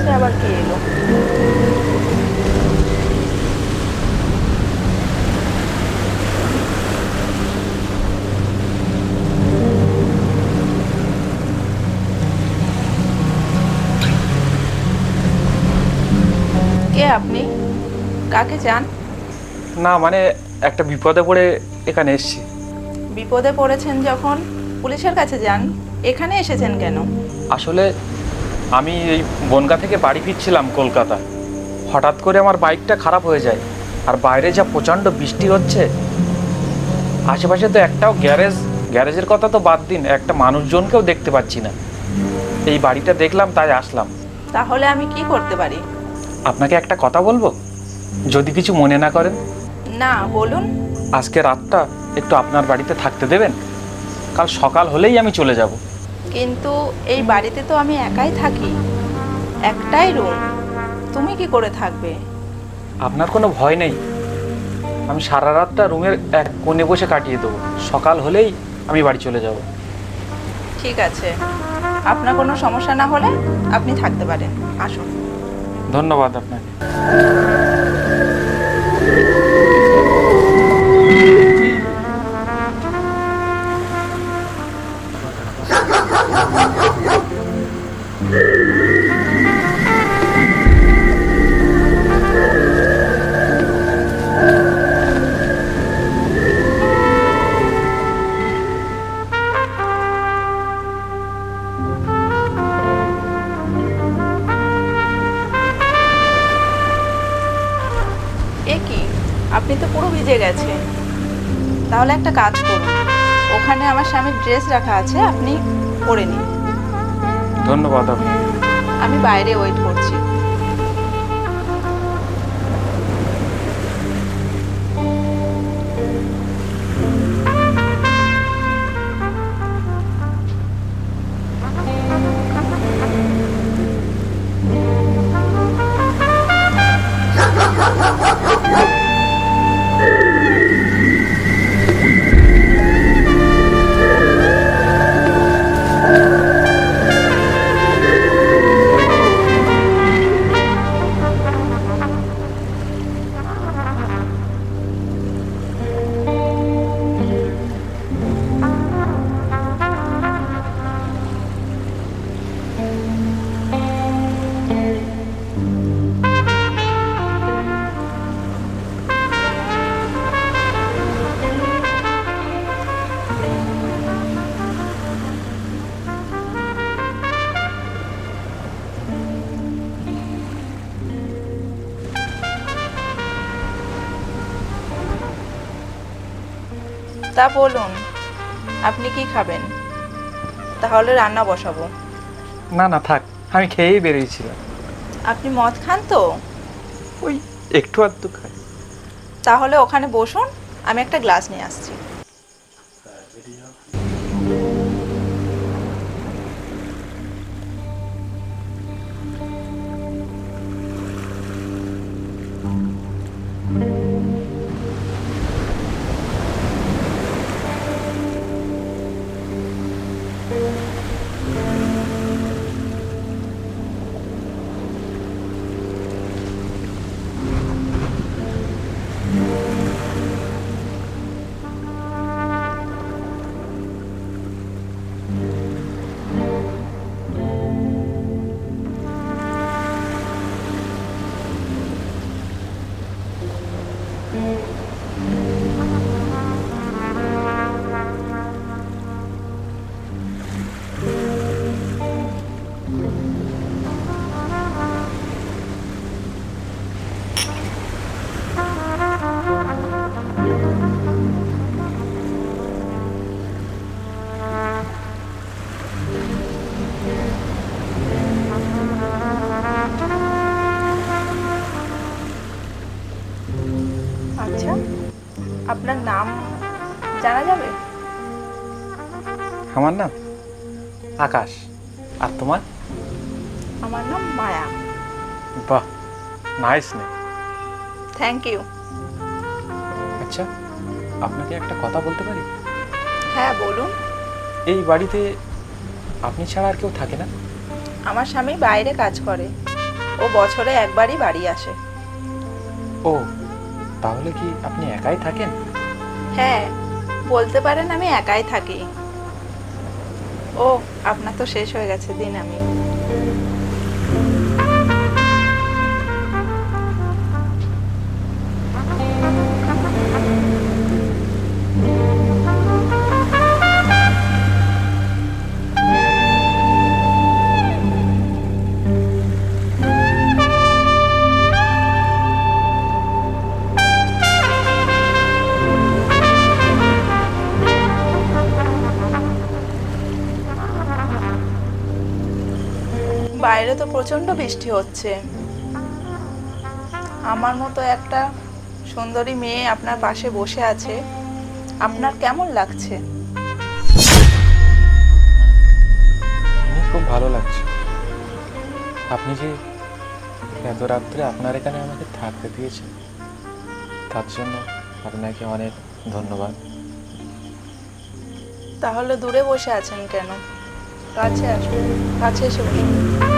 যাচ্ছে আবার কে এলো? কে আপনি? কাকে চান? না মানে একটা বিপদে পড়ে এখানে এসেছি। বিপদে পড়েছেন যখন? পুলিশের কাছে যান। এখানে এসেছেন কেন? আসলে আমি এই বনগা থেকে বাড়ি ফিরছিলাম কলকাতা। হঠাৎ করে আমার বাইকটা খারাপ হয়ে যায় আর বাইরে যা প্রচণ্ড বৃষ্টি হচ্ছে আশেপাশে তো একটাও গ্যারেজ গ্যারেজের কথা তো বাদ দিন একটা মানুষজনকেও দেখতে পাচ্ছি না। এই বাড়িটা দেখলাম তাই আসলাম। তাহলে আমি কি করতে পারি? আপনাকে একটা কথা বলব? যদি কিছু মনে না করেন। না বলুন। আজকে রাতটা একটু আপনার বাড়িতে থাকতে দেবেন? কাল সকাল হলেই আমি চলে যাব। কিন্তু এই বাড়িতে তো আমি একাই থাকি। একটাই রুম তুমি কি করে থাকবে? আপনার কোনো ভয় নেই। আমি সারা রাতটা রুমের এক কোণে বসে কাটিয়ে দেবো। সকাল হলেই আমি বাড়ি চলে যাব। ঠিক আছে। আপনার কোনো সমস্যা না হলে আপনি থাকতে পারেন। আসুন। ধন্যবাদ আপনাকে। আপনি তো পুরো ভিজে গেছে তাহলে একটা কাজ করুন। ওখানে আমার স্বামীর ড্রেস রাখা আছে আপনি পরে নিন। ধন্যবাদ আপনি। আমি বাইরে ওয়েট করছি। তা বলুন আপনি কি খাবেন? তাহলে রান্না বসাবো। না না থাক আমি খেয়েই বেরিয়েছিলাম। আপনি মদ খান তো? ওই একটু আধটু খাই। তাহলে ওখানে বসুন আমি একটা গ্লাস নিয়ে আসছি। আকাশ। আর তোমার? আমার নাম মায়া। বাহ নাইস নেই থ্যাংক ইউ আচ্ছা আপনাকে একটা কথা বলতে পারি? হ্যাঁ বলুন। এই বাড়িতে আপনি ছাড়া আর কেউ থাকে না? আমার স্বামী বাইরে কাজ করে। ও বছরে একবারই বাড়ি আসে। ও তাহলে কি আপনি একাই থাকেন? হ্যাঁ বলতে পারেন আমি একাই থাকি। ও আপনার তো শেষ হয়ে গেছে দিন আমি। বাইরে তো প্রচণ্ড বৃষ্টি হচ্ছে। আমার মতো একটা সুন্দরী মেয়ে আপনার পাশে বসে আছে। আপনার কেমন লাগছে? খুব ভালো লাগছে। আপনি যে এত রাত্রে আপনার এখানে আমাকে থাকতে দিয়েছেন তার জন্য আপনাকে অনেক ধন্যবাদ। তাহলে দূরে বসে আছেন কেন? কাছে আসুন কাছে এসে বসুন।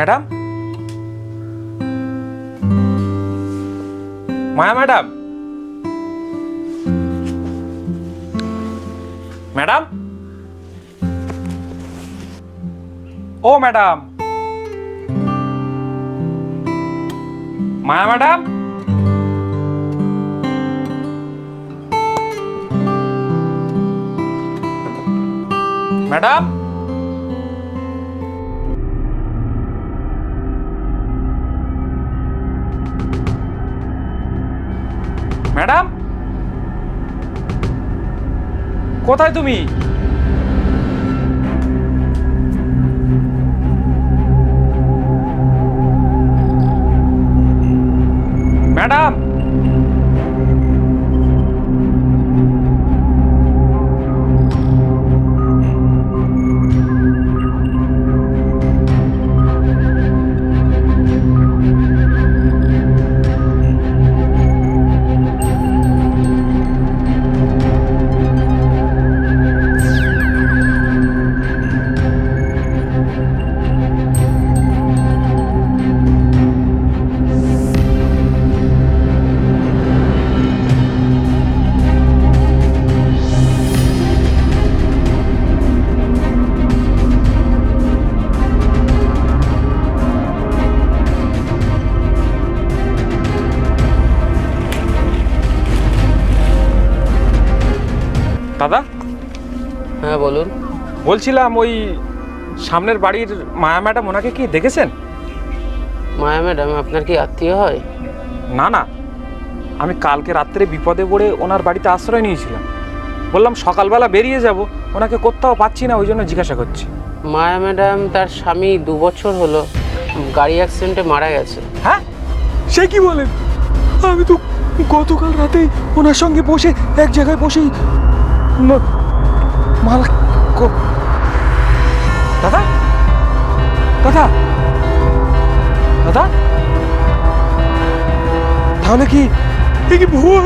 ম্যাডাম মায়া ম্যাডাম ম্যাডাম ও madam Maya madam madam madam কোথায় তুমি? দাদা? হ্যাঁ বলুন। বলছিলাম ওই সামনের বাড়ির মায়া ম্যাডাম ওনাকে কি দেখেছেন? মায়া ম্যাডাম আপনার কি আত্মীয় হয়? না না। আমি কালকে রাত্রে বিপদে পড়ে ওনার বাড়িতে আশ্রয় নিয়েছিলাম। বললাম সকালবেলা বেরিয়ে যাব ওনাকে কোথাও পাচ্ছি না ওই জন্য জিজ্ঞাসা করছি। মায়া ম্যাডাম তার স্বামী দু বছর হলো গাড়ি অ্যাক্সিডেন্টে মারা গেছে। হ্যাঁ? সে কি বলেন? আমি তো গতকাল রাতেই ওনার সঙ্গে বসে এক জায়গায় বসেই মাল দাদা? দাদা? দাদা? তাহলে কি কি ভুল?